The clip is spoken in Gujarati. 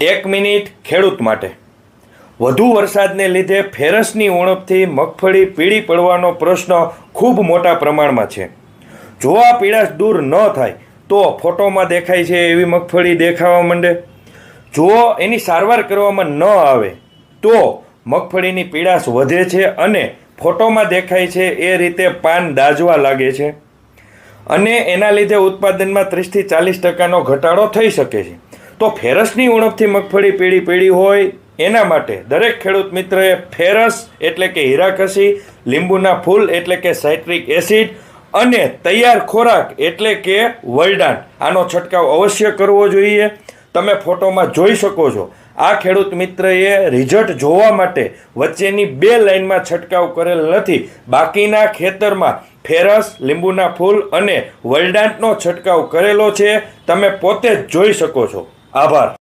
એક મિનિટ ખેડૂત માટે. વધુ વરસાદને લીધે ફેરસની ઉણપથી મગફળી પીળી પડવાનો પ્રશ્ન ખૂબ મોટા પ્રમાણમાં છે. જો આ પીળાશ દૂર ન થાય, તો ફોટોમાં દેખાય છે એવી મગફળી દેખાવા માંડે. જો એની સારવાર કરવામાં ન આવે, તો મગફળીની પીળાશ વધે છે અને ફોટોમાં દેખાય છે એ રીતે પાન દાજવા લાગે છે. અને એના લીધે ઉત્પાદનમાં ત્રીસથી ચાલીસ ટકાનો ઘટાડો થઈ શકે છે. તો ફેરસની ઉણપથી મગફળી પીળી પીળી હોય, એના માટે દરેક ખેડૂત મિત્રએ ફેરસ એટલે કે હીરાકસી લીંબુના ફૂલ એટલે કે સાઇટ્રિક એસિડ અને તૈયાર ખોરાક એટલે કે વરદાન આનો છંટકાવ અવશ્ય કરવો જોઈએ. તમે ફોટોમાં જોઈ શકો છો. આ ખેડૂત મિત્રએ રિઝલ્ટ જોવા માટે વચ્ચેની બે લાઇનમાં છંટકાવ કરેલ નથી. બાકીના ખેતરમાં ફેરસ, લીંબુના ફૂલ અને વરદાંતનો છંટકાવ કરેલો છે. તમે પોતે જ જોઈ શકો છો. આભાર.